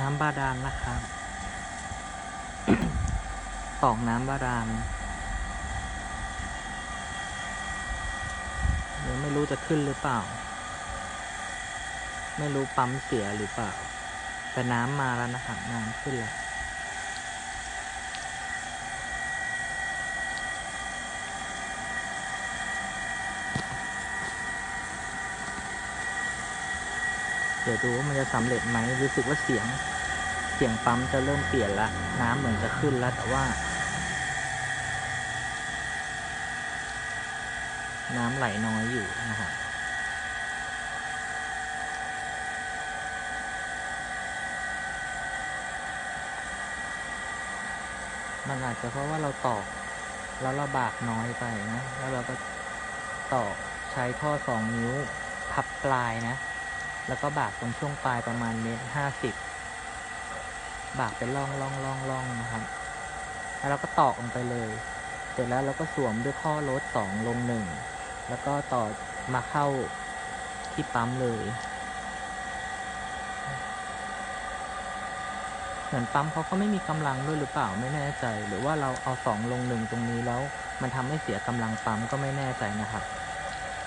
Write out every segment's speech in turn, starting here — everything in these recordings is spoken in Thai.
น้ำบาดาลนะครับตอกน้ำบาดาลเดี๋ยวไม่รู้จะขึ้นหรือเปล่า ไม่รู้ปั๊มเสียหรือเปล่า แต่น้ำมาแล้วนะครับ น้ำขึ้นแล้ว เดี๋ยวดูว่ามันจะสำเร็จไหมรู้สึกว่าเสียงเสียงปั๊มจะเริ่มเปลี่ยนละน้ำเหมือนจะขึ้นแล้วแต่ว่า น้ำไหลน้อยอยู่นะครับมันอาจจะเพราะว่าเราตอกแล้วเราบากน้อยไปนะ แล้วเราก็ตอกใช้ท่อสองนิ้วพับปลายนะ แล้วก็บากตรงช่วงปลายประมาณเมตรห้าสิบบากเป็นร่องร่องร่องร่องนะครับ แล้วเราก็ตอกลงไปเลย เสร็จแล้วเราก็สวมด้วยข้อรถสองลงหนึ่ง แล้วก็ต่อมาเข้าที่ปั๊มเลย เหมือนปั๊มเขาก็ไม่มีกำลังด้วยหรือเปล่าไม่แน่ใจ หรือว่าเราเอาสองลงหนึ่งตรงนี้แล้ว มันทำให้เสียกำลังปั๊มก็ไม่แน่ใจนะครับ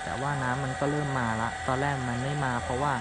แต่ว่าน้ำมันก็เริ่มมาละ ตอนแรกมันไม่มาเพราะว่า